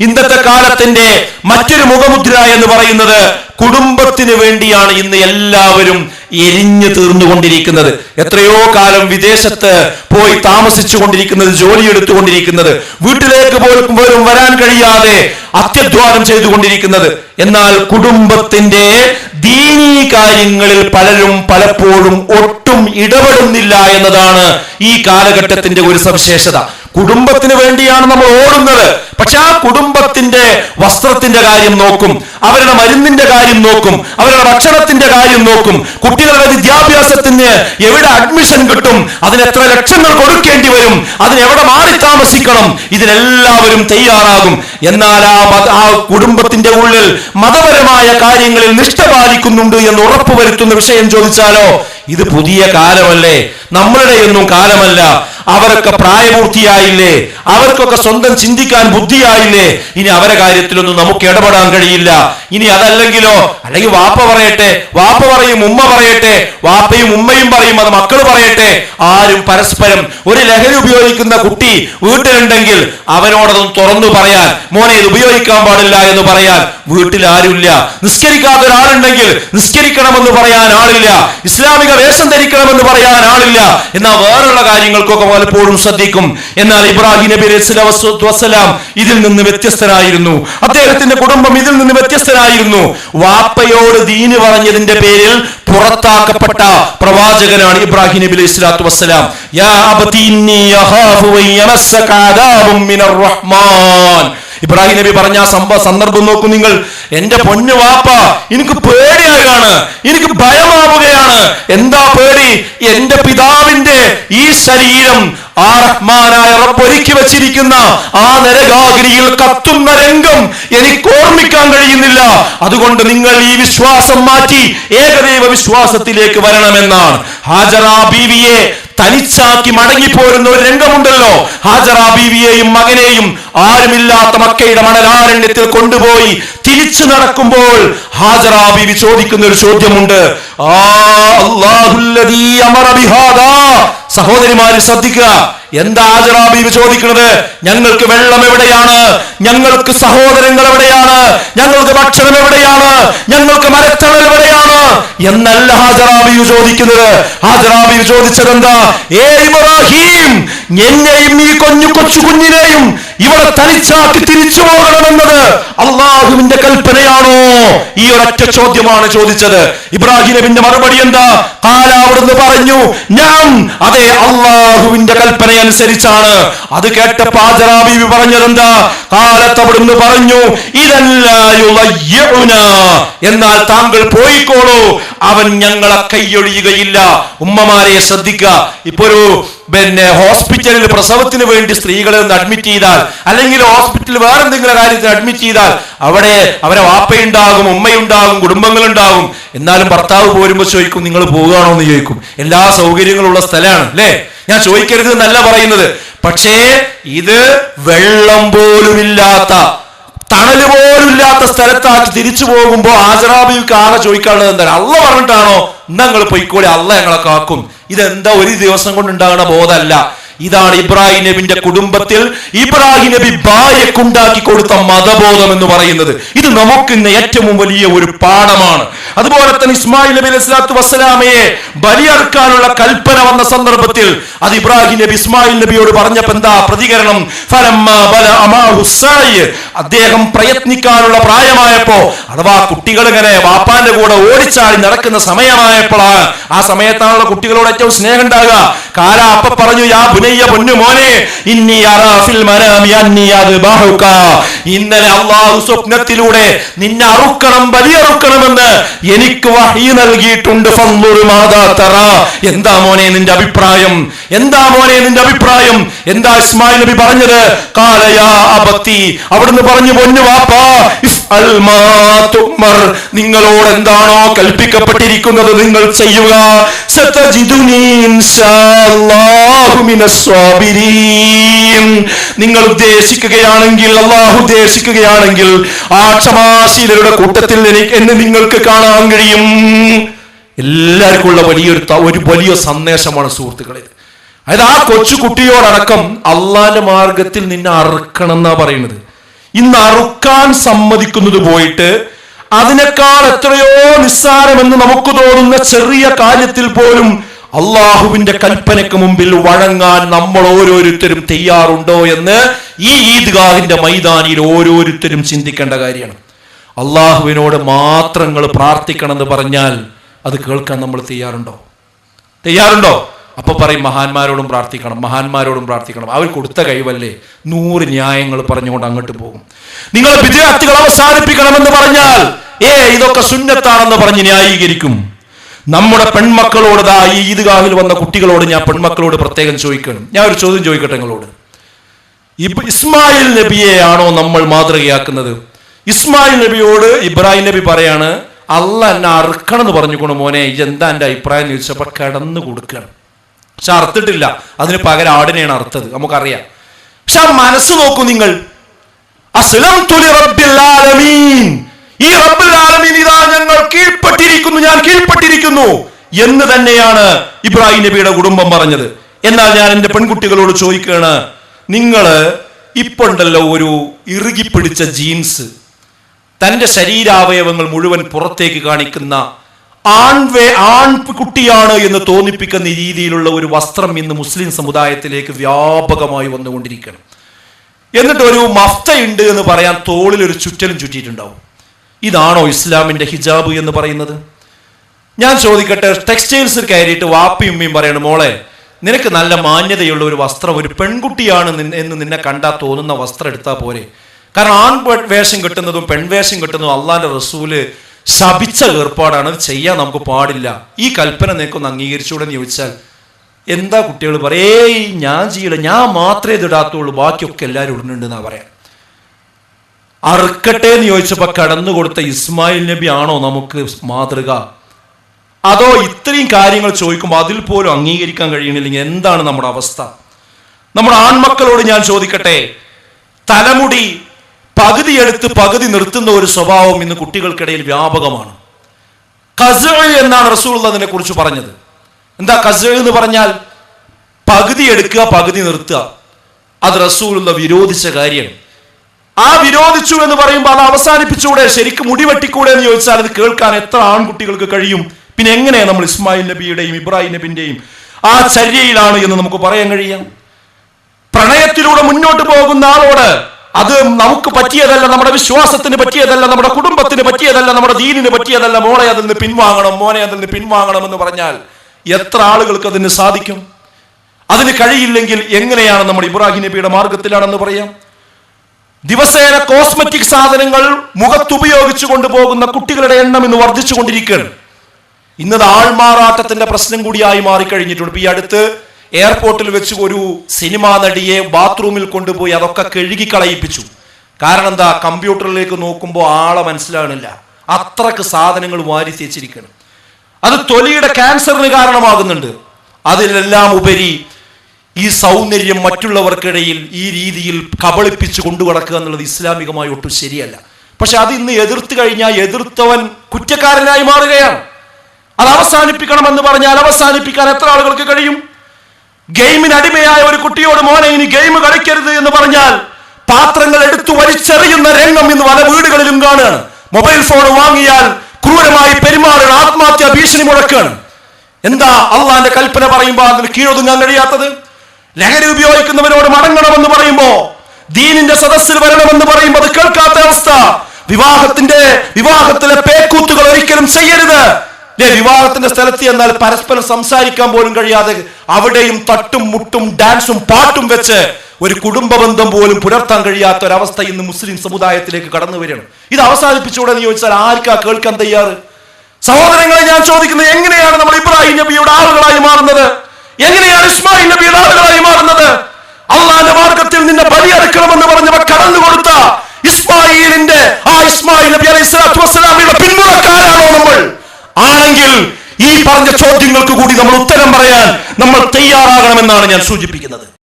ഇന്നത്തെ കാലത്തിന്റെ മറ്റൊരു മുഖമുദ്ര എന്ന് പറയുന്നത് കുടുംബത്തിന് വേണ്ടിയാണ് ഇന്ന് എല്ലാവരും എരിഞ്ഞു തീർന്നുകൊണ്ടിരിക്കുന്നത്. എത്രയോ കാലം വിദേശത്ത് പോയി താമസിച്ചു കൊണ്ടിരിക്കുന്നത് ജോലി എടുത്തുകൊണ്ടിരിക്കുന്നത് വീട്ടിലേക്ക് പോലും വരാൻ കഴിയാതെ അത്യധ്വാനം ചെയ്തുകൊണ്ടിരിക്കുന്നത്. എന്നാൽ കുടുംബത്തിന്റെ ദീനീ കാര്യങ്ങളിൽ പലരും പലപ്പോഴും ഒട്ടും ഇടപെടുന്നില്ല എന്നതാണ് ഈ കാലഘട്ടത്തിന്റെ ഒരു സവിശേഷത. കുടുംബത്തിന് വേണ്ടിയാണ് നമ്മൾ ഓടുന്നത്. പക്ഷെ ആ കുടുംബത്തിന്റെ വസ്ത്രത്തിന്റെ കാര്യം നോക്കും അവരുടെ മരുന്നിന്റെ കാര്യം നോക്കും അവരുടെ ഭക്ഷണത്തിന്റെ കാര്യം നോക്കും. കുട്ടികളുടെ വിദ്യാഭ്യാസത്തിന് എവിടെ അഡ്മിഷൻ കിട്ടും? അതിന് എത്ര ലക്ഷങ്ങൾ കൊടുക്കേണ്ടി വരും? അതിന് എവിടെ മാറി താമസിക്കണം? ഇതിനെല്ലാവരും തയ്യാറാകും. എന്നാൽ ആ ആ കുടുംബത്തിന്റെ ഉള്ളിൽ മതപരമായ കാര്യങ്ങളിൽ നിഷ്ഠ പാലിക്കുന്നുണ്ട് എന്ന് ഉറപ്പുവരുത്തുന്ന വിഷയം ചോദിച്ചാലോ? ഇത് പുതിയ കാലമല്ലേ? നമ്മളുടെയൊന്നും കാലമല്ല. അവരൊക്കെ പ്രായപൂർത്തിയായില്ലേ അവർക്കൊക്കെ സ്വന്തം ചിന്തിക്കാൻ ബുദ്ധിയായില്ലേ? ഇനി അവരെ കാര്യത്തിലൊന്നും നമുക്ക് ഇടപെടാൻ കഴിയില്ല. ഇനി അതല്ലെങ്കിലോ? അല്ലെങ്കിൽ വാപ്പ പറയട്ടെ വാപ്പ പറയും ഉമ്മ പറയട്ടെ വാപ്പയും ഉമ്മയും പറയും അത് മക്കൾ പറയട്ടെ. ആരും പരസ്പരം ഒരു ലഹരി ഉപയോഗിക്കുന്ന കുട്ടി വീട്ടിലുണ്ടെങ്കിൽ അവനോടൊന്നും തുറന്നു പറയാൻ മോനെ ഇത് ഉപയോഗിക്കാൻ പാടില്ല എന്ന് പറയാൻ വീട്ടിൽ ആരുമില്ല. നിസ്കരിക്കാത്ത ഒരാളുണ്ടെങ്കിൽ നിസ്കരിക്കണമെന്ന് പറയാൻ ആളില്ല. ഇസ്ലാമിക വേഷം ധരിക്കണമെന്ന് പറയാൻ ആളില്ല. എന്നാ വേറെയുള്ള കാര്യങ്ങൾക്കൊക്കെ പലപ്പോഴും ശ്രദ്ധിക്കും. എന്നാൽ ഇബ്രാഹിം നബി വസ്സലാം ഇതിൽ നിന്ന് വ്യത്യസ്തരായിരുന്നു. അദ്ദേഹത്തിന്റെ കുടുംബം ഇതിൽ നിന്ന് വ്യത്യസ്തരായിരുന്നു. വാപ്പയോട് ദീന് പറഞ്ഞതിന്റെ പേരിൽ പുറത്താക്കപ്പെട്ട പ്രവാചകനാണ് ഇബ്രാഹിം നബി അലൈഹി സ്വലാത്തു വസ്സലാം. യാ അബതീ ഇന്നി യഖാഫു അൻ യമസ്സക അദാബും മിനർ റഹ്മാൻ. ഇബ്രാഹിം നബി പറഞ്ഞ ആ സംഭവ സന്ദർഭം നോക്കൂ നിങ്ങൾ. എന്റെ പൊന്നു വാപ്പ എനിക്ക് പേടിയാകാണ് എനിക്ക് ഭയമാവുകയാണ്. എന്താ പേടി? എന്റെ പിതാവിന്റെ ഈ ശരീരം ആ റഹ്മാനായ ഒരുക്കി വെച്ചിരിക്കുന്ന ആ നരകാഗ്നിയിൽ കത്തുന്ന രംഗം എനിക്ക് ഓർമ്മിക്കാൻ കഴിയുന്നില്ല. അതുകൊണ്ട് നിങ്ങൾ ഈ വിശ്വാസം മാറ്റി ഏകദൈവ വിശ്വാസത്തിലേക്ക് വരണമെന്നാണ്. ഹാജറ ബീവിയെ തനിച്ചാക്കി മടങ്ങിപ്പോരുന്ന ഒരു രംഗമുണ്ടല്ലോ. ഹാജറ ബീവിയെയും മകനെയും ആരുമില്ലാത്ത മക്കയുടെ മണലാരണ്യത്തിൽ കൊണ്ടുപോയി തിരിച്ചു നടക്കുമ്പോൾ ഹാജറ ബീവി ചോദിക്കുന്ന ഒരു ചോദ്യമുണ്ട്. ആ അള്ളാഹുല്ലദീ അമറ ബിഹാദാ. സഹോദരിമാര് ശ്രദ്ധിക്കുക. എന്താ ബീവി ചോദിക്കുന്നത്? ഞങ്ങൾക്ക് വെള്ളം എവിടെയാണ്? ഞങ്ങൾക്ക് സഹോദരങ്ങൾ എവിടെയാണ്? ഞങ്ങൾക്ക് ഭക്ഷണം എവിടെയാണ്? ഞങ്ങൾക്ക് മരത്തണൽ എവിടെയാണ്? എന്നല്ല ഹാജറ ചോദിക്കുന്നത്. ഹാജറ ബീവി ചോദിച്ചത് എന്താ ഏ ഇബ്രാഹിം എന്നെയും ഈ കൊഞ്ഞു കൊച്ചു കുഞ്ഞിനെയും ഇവിടെ തനിച്ചാക്കി തിരിച്ചു പോകണമെന്നത് അള്ളാഹുവിന്റെ കൽപ്പനയാണോ? ഈ ഒരൊറ്റ ചോദ്യമാണ് ചോദിച്ചത്. ഇബ്രാഹിം നബിന്റെ മറുപടി എന്താ? കാല അവിടുന്ന് പറഞ്ഞു ഞാൻ അതെ അള്ളാഹുവിന്റെ കൽപ്പന അനുസരിച്ചാണ് അത് കേട്ട ഹാജറാ പറഞ്ഞത് എന്താ കാലത്ത് അവിടുന്ന് പറഞ്ഞു ഇതല്ല. എന്നാൽ താങ്കൾ പോയിക്കോളൂ. അവൻ ഞങ്ങളെ കൈയൊഴിയുകയില്ല. ഉമ്മമാരെ ശ്രദ്ധിക്കുക. ഇപ്പൊ ഒരു പിന്നെ ഹോസ്പിറ്റലിൽ പ്രസവത്തിന് വേണ്ടി സ്ത്രീകളെ ഒന്ന് അഡ്മിറ്റ് ചെയ്താൽ അല്ലെങ്കിൽ ഹോസ്പിറ്റലിൽ വേറെ എന്തെങ്കിലും കാര്യത്തിന് അഡ്മിറ്റ് ചെയ്താൽ അവിടെ അവരെ വാപ്പയുണ്ടാകും ഉമ്മയുണ്ടാകും കുടുംബങ്ങളുണ്ടാകും. എന്നാലും ഭർത്താവ് പോരുമ്പോൾ ചോദിക്കും നിങ്ങൾ പോകുകയാണോ എന്ന് ചോദിക്കും. എല്ലാ സൗകര്യങ്ങളുള്ള സ്ഥലമാണ് അല്ലേ? ഞാൻ ചോദിക്കരുത് എന്നല്ല പറയുന്നത്. പക്ഷേ ഇത് വെള്ളം പോലുമില്ലാത്ത തണൽ പോലുമില്ലാത്ത സ്ഥലത്താക്കി തിരിച്ചു പോകുമ്പോ ആജറാബിക്ക് ആകെ ചോദിക്കാനുള്ളത് എന്താണ്? അള്ള പറഞ്ഞിട്ടാണോ? നിങ്ങൾ പൊയ്ക്കോളി അള്ള ഞങ്ങളെ കാക്കും. ഇതെന്താ ഒരു ദിവസം കൊണ്ട് ഉണ്ടാകുന്ന ബോധമല്ല. ഇതാണ് ഇബ്രാഹിം നബിന്റെ കുടുംബത്തിൽ ഇബ്രാഹിം നബി ഭാര്യക്കുണ്ടാക്കി കൊടുത്ത മതബോധം എന്ന് പറയുന്നത്. ഇത് നമുക്ക് ഇന്ന് ഏറ്റവും വലിയ ഒരു പാഠമാണ്. അതുപോലെ തന്നെ ഇസ്മായിൽ നബി അലൈഹി സ്വലാത്തു വസ്സലാമയെ ബലിയർക്കാനുള്ള കൽപ്പന വന്ന സന്ദർഭത്തിൽ അത് ഇബ്രാഹിം നബി ഇസ്മായിൽ നബിയോട് പറഞ്ഞപ്പോ എന്താ പ്രതികരണം. അദ്ദേഹം പ്രയത്നിക്കാനുള്ള പ്രായമായപ്പോ അഥവാ കുട്ടികൾ ഇങ്ങനെ വാപ്പാന്റെ കൂടെ ഓടിച്ചാടി നടക്കുന്ന സമയമായപ്പോഴാണ് ആ സമയത്താണുള്ള കുട്ടികളോട് ഏറ്റവും സ്നേഹം ഉണ്ടാകുക. കാല അപ്പ പറഞ്ഞു യാ ബുനയ്യ പൊന്നു മോനെ ഇന്നി. ഇന്നലെ അള്ളാഹു സ്വപ്നത്തിലൂടെ നിന്നെ അറുക്കണം ബലിയറുക്കണമെന്ന് എനിക്ക് വഹി നൽകിയിട്ടുണ്ട്. ഫൻദുർ തറ. എന്താ മോനെ നിന്റെ അഭിപ്രായം? എന്താ മോനെ നിന്റെ അഭിപ്രായം? എന്താ ഇസ്മായിൽ നബി പറഞ്ഞത്? അബത്തി. അവിടുന്ന് പറഞ്ഞു പൊന്നു വാപ്പാ നിങ്ങളോട് എന്താണോ കൽപ്പിക്കപ്പെട്ടിരിക്കുന്നത് നിങ്ങൾ ചെയ്യുക. നിങ്ങൾ ഉദ്ദേശിക്കുകയാണെങ്കിൽ അള്ളാഹു ഉദ്ദേശിക്കുകയാണെങ്കിൽ ആ ക്ഷമാശീലരുടെ കൂട്ടത്തിൽ എന്ന് നിങ്ങൾക്ക് കാണാൻ കഴിയും. എല്ലാവർക്കും ഉള്ള വലിയൊരു ഒരു വലിയ സന്ദേശമാണ് സുഹൃത്തുക്കളെ. അതായത് ആ കൊച്ചു കുട്ടിയോടടക്കം അള്ളാന്റെ മാർഗത്തിൽ നിന്നെ അറുക്കണം എന്നാ പറയുന്നത്. ഇന്ന് അറുക്കാൻ സമ്മതിക്കുന്നത് പോയിട്ട് അതിനേക്കാൾ എത്രയോ നിസ്സാരമെന്ന് നമുക്ക് തോന്നുന്ന ചെറിയ കാര്യത്തിൽ പോലും അള്ളാഹുവിന്റെ കൽപ്പനയ്ക്ക് മുമ്പിൽ വഴങ്ങാൻ നമ്മൾ ഓരോരുത്തരും തയ്യാറുണ്ടോ എന്ന് ഈ ഈദ്ഗാഹിന്റെ മൈതാനിയിൽ ഓരോരുത്തരും ചിന്തിക്കേണ്ട കാര്യമാണ്. അള്ളാഹുവിനോട് മാത്രങ്ങൾ പ്രാർത്ഥിക്കണം എന്ന് പറഞ്ഞാൽ അത് കേൾക്കാൻ നമ്മൾ തയ്യാറുണ്ടോ? തയ്യാറുണ്ടോ? അപ്പൊ പറയും മഹാന്മാരോടും പ്രാർത്ഥിക്കണം മഹാന്മാരോടും പ്രാർത്ഥിക്കണം. അവർ കൊടുത്ത കഴിവല്ലേ? നൂറ് ന്യായങ്ങൾ പറഞ്ഞുകൊണ്ട് അങ്ങോട്ട് പോകും. നിങ്ങൾ വിദ്യാർത്ഥികൾ അവസാനിപ്പിക്കണമെന്ന് പറഞ്ഞാൽ ഏ ഇതൊക്കെ സുന്നത്താണെന്ന് പറഞ്ഞ് ന്യായീകരിക്കും. നമ്മുടെ പെൺമക്കളോട് ദാ ഈ ഈദ്ഗാഹിൽ വന്ന കുട്ടികളോട് ഞാൻ പെൺമക്കളോട് പ്രത്യേകം ചോദിക്കണം. ഞാൻ ഒരു ചോദ്യം ചോദിക്കട്ടെ നിങ്ങളോട്? ഇപ്പൊ ഇസ്മായിൽ നബിയെ ആണോ നമ്മൾ മാതൃകയാക്കുന്നത്? ഇസ്മായിൽ നബിയോട് ഇബ്രാഹിം നബി പറയാണ് അല്ല എന്നെ അറുക്കണം എന്ന് പറഞ്ഞുകൊണ്ട് മോനെ. എന്താ എന്റെ അഭിപ്രായം? ചോദിച്ചപ്പോൾ കിടന്നു കൊടുക്കണം. പക്ഷെ അറുത്തിട്ടില്ല. അതിന് പകരം ആടിനെയാണ് അറുത്തത്. നമുക്കറിയാം. പക്ഷെ ആ മനസ്സ് നോക്കൂ നിങ്ങൾ. ഈ റബ്ബുൽ ആലമീൻ ഇതാ ഞങ്ങൾ കീഴ്പ്പെട്ടിരിക്കുന്നു ഞാൻ കീഴ്പ്പെട്ടിരിക്കുന്നു എന്ന് തന്നെയാണ് ഇബ്രാഹിം നബിയുടെ കുടുംബം പറഞ്ഞത്. എന്നാൽ ഞാൻ എന്റെ പെൺകുട്ടികളോട് ചോദിക്കുകയാണ് നിങ്ങൾ ഇപ്പോണ്ടല്ലോ ഒരു ഇറുകിപ്പിടിച്ച ജീൻസ്. തന്റെ ശരീരാവയവങ്ങൾ മുഴുവൻ പുറത്തേക്ക് കാണിക്കുന്ന ആൺവേ ആൺ കുട്ടിയാണ് എന്ന് തോന്നിപ്പിക്കുന്ന രീതിയിലുള്ള ഒരു വസ്ത്രം ഇന്ന് മുസ്ലിം സമുദായത്തിലേക്ക് വ്യാപകമായി വന്നുകൊണ്ടിരിക്കണം എന്നിട്ട് ഒരു മഫ്തയുണ്ട് എന്ന് പറയാൻ തോളിൽ ഒരു ചുറ്റലും ചുറ്റിയിട്ടുണ്ടാവും. ഇതാണോ ഇസ്ലാമിന്റെ ഹിജാബ് എന്ന് പറയുന്നത്? ഞാൻ ചോദിക്കട്ടെ ടെക്സ്റ്റൈൽസിൽ കയറിയിട്ട് വാപ്പി ഉമ്മയും പറയണം മോളെ നിനക്ക് നല്ല മാന്യതയുള്ള ഒരു വസ്ത്രം ഒരു പെൺകുട്ടിയാണ് എന്ന് നിന്നെ കണ്ടാൽ തോന്നുന്ന വസ്ത്രം എടുത്താൽ പോരെ? കാരണം ആൺ വേഷം കിട്ടുന്നതും പെൺവേഷം കിട്ടുന്നതും അള്ളാന്റെ റസൂൽ ശപിച്ച ഏർപ്പാടാണ് അത് ചെയ്യാൻ നമുക്ക് പാടില്ല. ഈ കൽപ്പന നിനക്കൊന്ന് അംഗീകരിച്ചുകൂടെ ചോദിച്ചാൽ എന്താ കുട്ടികൾ പറയേ ഞാൻ ചെയ്യില്ല ഞാൻ മാത്രമേ ഇതിടാത്തുള്ളൂ ബാക്കിയൊക്കെ എല്ലാവരും ഇടുന്നുണ്ട് എന്നാ പറയാം. അറുക്കട്ടെ എന്ന് ചോദിച്ചപ്പോ കടന്നു കൊടുത്ത ഇസ്മായിൽ നബി ആണോ നമുക്ക് മാതൃക? അതോ ഇത്രയും കാര്യങ്ങൾ ചോദിക്കുമ്പോൾ അതിൽ പോലും അംഗീകരിക്കാൻ കഴിയണില്ലെങ്കിൽ എന്താണ് നമ്മുടെ അവസ്ഥ? നമ്മുടെ ആൺമക്കളോട് ഞാൻ ചോദിക്കട്ടെ തലമുടി പകുതി എടുത്ത് പകുതി നിർത്തുന്ന ഒരു സ്വഭാവം ഇന്ന് കുട്ടികൾക്കിടയിൽ വ്യാപകമാണ്. കസ് എന്നാണ് റസൂൾ അതിനെ കുറിച്ച് പറഞ്ഞത്. എന്താ കസ് എന്ന് പറഞ്ഞാൽ പകുതി എടുക്കുക പകുതി നിർത്തുക. അത് റസൂലുള്ള വിരോധിച്ച കാര്യം. ആ വിരോധിച്ചു എന്ന് പറയുമ്പോൾ അത് അവസാനിപ്പിച്ചുകൂടെ ശരിക്കും മുടി വെട്ടിക്കൂടെ എന്ന് ചോദിച്ചാൽ അത് കേൾക്കാൻ എത്ര ആൺകുട്ടികൾക്ക് കഴിയും? പിന്നെ എങ്ങനെയാണ് നമ്മൾ ഇസ്മായിൽ നബിയുടെയും ഇബ്രാഹിം നബിന്റെയും ആ ചര്യയിലാണ് എന്ന് നമുക്ക് പറയാൻ കഴിയാം? പ്രണയത്തിലൂടെ മുന്നോട്ട് പോകുന്ന ആളോട് അത് നമുക്ക് പറ്റിയതല്ല നമ്മുടെ വിശ്വാസത്തിന് പറ്റിയതല്ല നമ്മുടെ കുടുംബത്തിന് പറ്റിയതല്ല നമ്മുടെ ദീനിന് പറ്റിയതല്ല. മോളെ അതിൽ നിന്ന് പിൻവാങ്ങണം മോനെ അതിൽ നിന്ന് പിൻവാങ്ങണം എന്ന് പറഞ്ഞാൽ എത്ര ആളുകൾക്ക് അതിന് സാധിക്കും? അതിന് കഴിയില്ലെങ്കിൽ എങ്ങനെയാണ് നമ്മൾ ഇബ്രാഹിം നബിയുടെ മാർഗത്തിലാണെന്ന് പറയാം? ദിവസേന കോസ്മെറ്റിക് സാധനങ്ങൾ മുഖത്തുപയോഗിച്ചു കൊണ്ടുപോകുന്ന കുട്ടികളുടെ എണ്ണം ഇന്ന് വർദ്ധിച്ചു വർദ്ധിച്ചുകൊണ്ടിരിക്കുകയാണ്. ഇന്നത് ആൾമാറാട്ടത്തിന്റെ പ്രശ്നം കൂടിയായി മാറിക്കഴിഞ്ഞിട്ടുണ്ട്. ഈ അടുത്ത് എയർപോർട്ടിൽ വെച്ച് ഒരു സിനിമാ നടിയെ ബാത്റൂമിൽ കൊണ്ടുപോയി അതൊക്കെ കഴുകി കളയിപ്പിച്ചു കാരണം എന്താ? കമ്പ്യൂട്ടറിലേക്ക് നോക്കുമ്പോൾ ആളെ മനസ്സിലാകണില്ല അത്രയ്ക്ക് സാധനങ്ങൾ വാരി തേച്ചിരിക്കണം. അത് തൊലിയുടെ ക്യാൻസറിന് കാരണമാകുന്നുണ്ട്. അതിലെല്ലാം ഉപരി ഈ സൗന്ദര്യം മറ്റുള്ളവർക്കിടയിൽ ഈ രീതിയിൽ കബളിപ്പിച്ച് കൊണ്ടുകിടക്കുക എന്നുള്ളത് ഇസ്ലാമികമായി ഒട്ടും ശരിയല്ല. പക്ഷെ അത് ഇന്ന് എതിർത്ത് കഴിഞ്ഞാൽ എതിർത്തവൻ കുറ്റക്കാരനായി മാറുകയാണ്. അത് അവസാനിപ്പിക്കണമെന്ന് പറഞ്ഞാൽ അവസാനിപ്പിക്കാൻ എത്ര ആളുകൾക്ക് കഴിയും? ഗെയിമിന് അടിമയായ ഒരു കുട്ടിയോട് മോനെ ഇനി ഗെയിം കളിക്കരുത് എന്ന് പറഞ്ഞാൽ പാത്രങ്ങൾ എടുത്തു വലിച്ചെറിയുന്ന രംഗം ഇന്ന് പല വീടുകളിലും കാണുകയാണ്. മൊബൈൽ ഫോൺ വാങ്ങിയാൽ ക്രൂരമായി പെരുമാറുക ആത്മഹത്യാ ഭീഷണി മുഴക്കാണ് എന്താ അള്ളാന്റെ കൽപ്പന പറയുമ്പോൾ അതിന് കീഴൊതുങ്ങാൻ കഴിയാത്തത്? ലഹരി ഉപയോഗിക്കുന്നവരോട് മടങ്ങണമെന്ന് പറയുമ്പോ ദീനിന്റെ സദസ്സിൽ വരണമെന്ന് പറയുമ്പോൾ അത് കേൾക്കാത്ത അവസ്ഥ. വിവാഹത്തിന്റെ വിവാഹത്തിലെ പേക്കൂത്തുകൾ ഒരിക്കലും ചെയ്യരുത്. വിവാഹത്തിന്റെ സ്ഥലത്ത് എന്നാൽ പരസ്പരം സംസാരിക്കാൻ പോലും കഴിയാതെ അവിടെയും തട്ടും മുട്ടും ഡാൻസും പാട്ടും വെച്ച് ഒരു കുടുംബ ബന്ധം പോലും പുലർത്താൻ കഴിയാത്ത ഒരവസ്ഥ ഇന്ന് മുസ്ലിം സമുദായത്തിലേക്ക് കടന്നു വരികയാണ്. ഇത് അവസാനിപ്പിച്ചുകൂടെ എന്ന് ചോദിച്ചാൽ ആർക്കാ കേൾക്കാൻ തയ്യാറ്? സഹോദരങ്ങളെ ഞാൻ ചോദിക്കുന്നത് എങ്ങനെയാണ് നമ്മൾ ഇബ്രാഹിം നബിയുടെ ആളുകളായി മാറുന്നത്? എങ്ങനെയാണ് ഇസ്മായിൽ നബിയുടെ ആളുകളായി മാറുന്നത്? അള്ളാന്റെ മാർഗത്തിൽ നിന്നെ ബലിയെടുക്കണമെന്ന് പറഞ്ഞവ കടന്നു കൊടുത്ത ഇസ്മായിലിന്റെ ആ ഇസ്മായിൽ നബി അലൈഹി സ്വലാത്തു വസ്സലാമിയുടെ പിന്മുറക്കാരാണോ നമ്മൾ? ആണെങ്കിൽ ഈ പറഞ്ഞ ചോദ്യങ്ങൾക്ക് കൂടി നമ്മൾ ഉത്തരം പറയാൻ നമ്മൾ തയ്യാറാകണമെന്നാണ് ഞാൻ സൂചിപ്പിക്കുന്നത്.